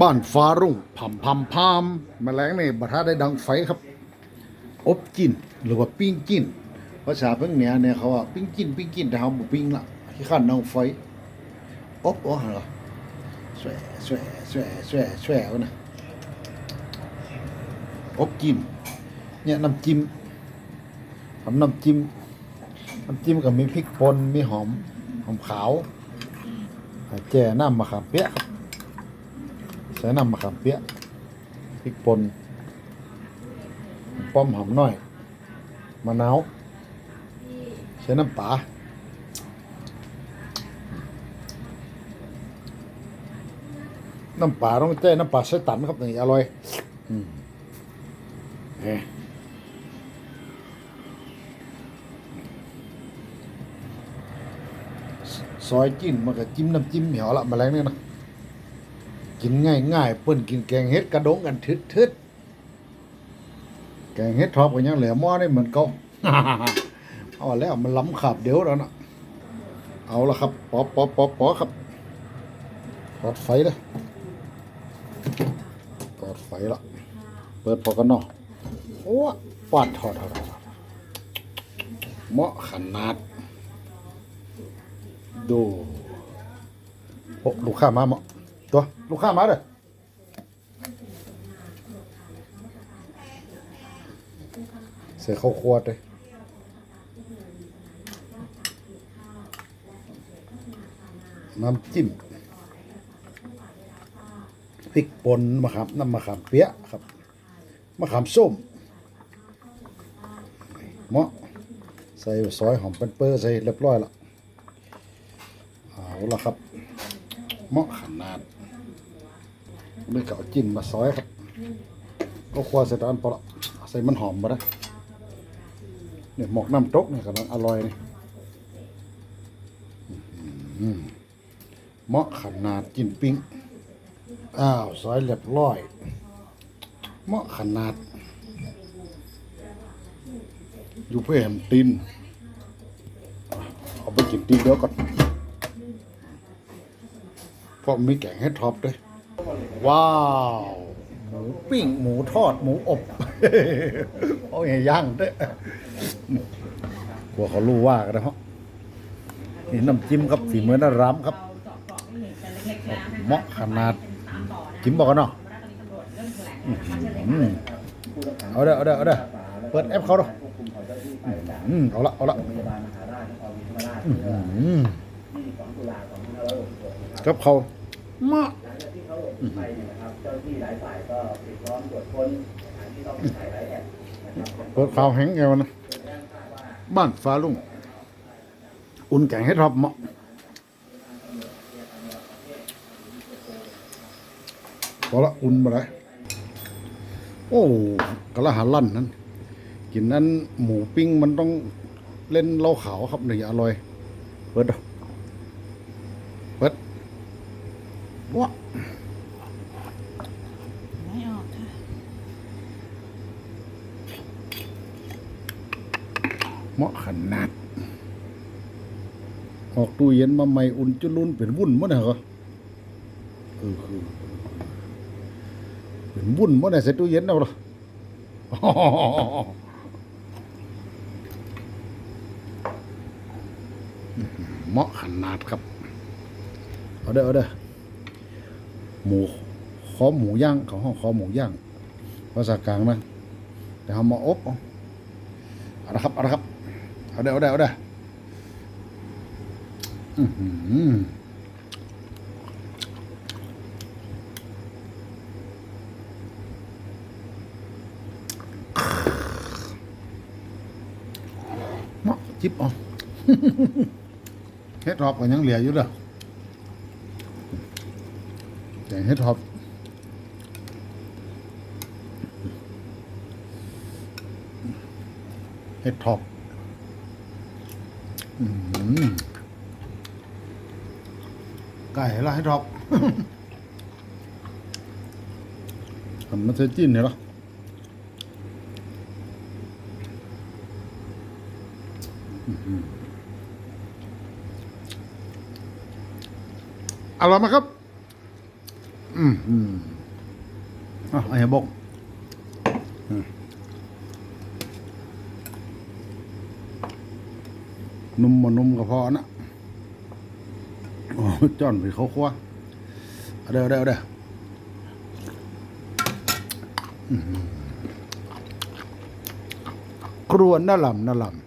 บ้านฟ้ารุ่งพัมพัมพามแมลงนี่บัท่าได้ดังไฟครับ อบจินหรือว่าปิ้งจินภาษาเพิ่งเหนือเนี่ยเขาว่าปิ้งจินปิ้งจินแต่เขาบอกปิ้งละที่ขั้นดังไฟอบอ๋อเหรอสวแสวแสวแสวแสวยนะอบจิ้มเนี่ยน้ำจิ้มทำน้ำจิ้มน้ำจิ้มก็มีพริกป่นมีหอมหอมขาวแจ่น้ำมะขามเปี๊ยะครับ ใส่น้ำมะขามเปี๊ยะพริกป่นป้อมหอมน้อยมะนาวใส่น้ำปลาน้ำปลาต้องแจ้น้ำปลาใส่ตันครับนี่อร่อยอืมเนี่ยซอยจิ้นมันก็จิ้มน้ำจิ้มเหนียวละมาแรงเนี่ยนะ กินง่ายๆเปิ้นกินแกงเฮ็ดกระดงกันทึดทึดแกงเฮ็ดทอปก็ยังเหลือหม้อนี่เหมือนเก่าเอาแล้วมันล้ำขาบเดี๋ยวแล้วนะเอาละครับปอปอปอปอครับถอดไฟเลยปิดไฟละเปิดพอกันเนาะโอ้ปาดทอดทอดทอดทอดเหมาะขนาด ดูโอ้ลูกค้ามาเหมาะ ตัวลูกค้ามาเด้อเสียข้าวควดเลยน้ำจิ้มพริกป่นมะขามน้ำมะขามเปี๊ยะครับมะขามส้มเหมาะใส่ซอยหอมเป็นเปอร์ใส่เรียบร้อยละเอาละครับเหมาะขนาด ไม่เก่าจิ้มมาซอยครับก็ควรใส่ตอนพอละใส่มันหอมมาได้เนี่ยหมกน้ำตกเนี่ยกำลังอร่อยนี่อื้อหือเหมาะขนาดกินปิ้งอ้าวซอยเรียบร้อยเหมาะขนาด อยู่เพื่อแหมตีนเอาไปกินตีนเดียวก่อนเพราะมีแกงให้ท็อปด้วย ว้าว หมูปิ้ง หมูทอด หมูอบเอาอย่างย่างด้วยกลัวเขารู้ว่ากันนะฮะนี่น้ำจิ้มครับฝีเหมือน่ารำครับ เหมาะขนาด จิ้มบอกกันเนาะอืมเอาเด้อเอาเด้อเอาเด้อเปิดแอปเขาเนาะอืมเอาละเอาละอืมกั บเขามาเปิดข่าวแห้งไงวะนะบ้านฟ้าลุงอุ่นแกงให้ทอบเหมาะพอละอุ่นมาเลยโอ้กะละหาลั่นนั้น กินนั้นหมูปิ้งมันต้องเล่นเหล้าขาวครับนี่อร่อย เปิดดูเปิดว้า ไม่ออกค่ะ เหมาะขนาด ออกตู้เย็นมาใหม่อุ่นจนรุนเป็นวุ่นมั้งเหรอเออเป็นวุ่นมั้งเนี่ยใส่ตู้เย็นเอาหรอเหมาะขนาดครับ เอาเด้อเอาเด้อหมูคอหมูย่างของห้องคอหมูย่างภาษากลางนะแต่เอามาอบเอาเอาละครับเอาละครับ เอาเด้เอาเด้เอาเด้ออื้อหือเหมาะจิบเอาเฮ็ดทอปก็ยังเหลืออยู่เด้อแกงเฮ็ดทอปเฮ็ดทอปอืม ไก่ละเฮ็ดทอปทำมันเซจิ้นเนี่ยเหรออร่อยไหมครับ อืมอืมอะไอ้บกอืม นุ่มมานุ่มก็พอนะโอ้จ้อนไปเขาคว้าเอาเดี๋ยวเดี๋ยวเด้ออื้อหือกรวนน่าลำน่าลำ